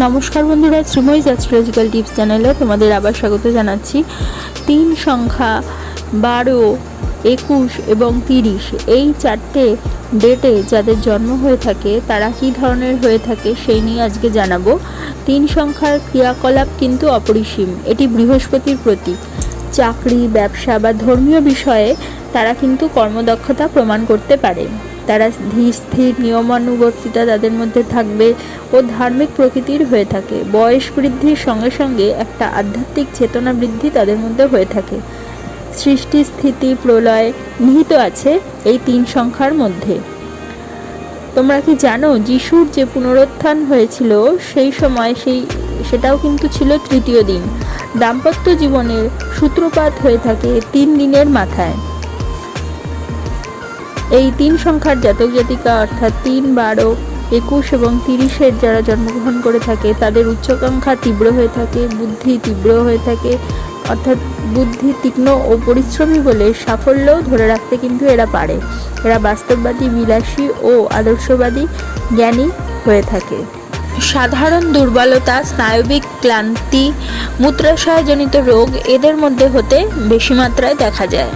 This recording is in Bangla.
নমস্কার বন্ধুরা শ্রীময়ী অ্যাস্ট্রোলজিক্যাল টিপস চ্যানেলে তোমাদের আবার স্বাগত জানাচ্ছি। তিন সংখ্যা বারো, একুশ এবং তিরিশ, এই চারটে ডেটে যাদের জন্ম হয়ে থাকে, তারা কী ধরনের হয়ে থাকে সেই নিয়ে আজকে জানাব। তিন সংখ্যার ক্রিয়াকলাপ কিন্তু অপরিসীম, এটি বৃহস্পতির প্রতীক। চাকরি, ব্যবসা বা ধর্মীয় বিষয়ে তারা কিন্তু কর্মদক্ষতা প্রমাণ করতে পারে। তারা ধীর স্থির নিয়মানুবর্তিতা তাদের মধ্যে থাকবে ও ধার্মিক প্রকৃতির হয়ে থাকে। বয়স বৃদ্ধির সঙ্গে সঙ্গে একটা আধ্যাত্মিক চেতনা বৃদ্ধি তাদের মধ্যে হয়ে থাকে। সৃষ্টি, স্থিতি, প্রলয় নিহিত আছে এই তিন সংখ্যার মধ্যে। তোমরা কি জানো, যিশুর যে পুনরুত্থান হয়েছিল, সেই সময় সেই, সেটাও কিন্তু ছিল তৃতীয় দিন। দাম্পত্য জীবনের সূত্রপাত হয়ে থাকে তিন দিনের মাথায়। এই তিন সংখ্যার জাতক জাতিকা অর্থাৎ তিন, বারো, একুশ এবং তিরিশের যারা জন্মগ্রহণ করে থাকে, তাদের উচ্চাকাঙ্ক্ষা তীব্র হয়ে থাকে, বুদ্ধি তীব্র হয়ে থাকে। অর্থাৎ বুদ্ধি তীক্ষ্ণ ও পরিশ্রমী বলে সাফল্যও ধরে রাখতে কিন্তু এরা পারে। এরা বাস্তববাদী, বিলাসী ও আদর্শবাদী, জ্ঞানী হয়ে থাকে। সাধারণ দুর্বলতা, স্নায়বিক ক্লান্তি, মূত্রাশয়জনিত রোগ এদের মধ্যে হতে বেশি মাত্রায় দেখা যায়।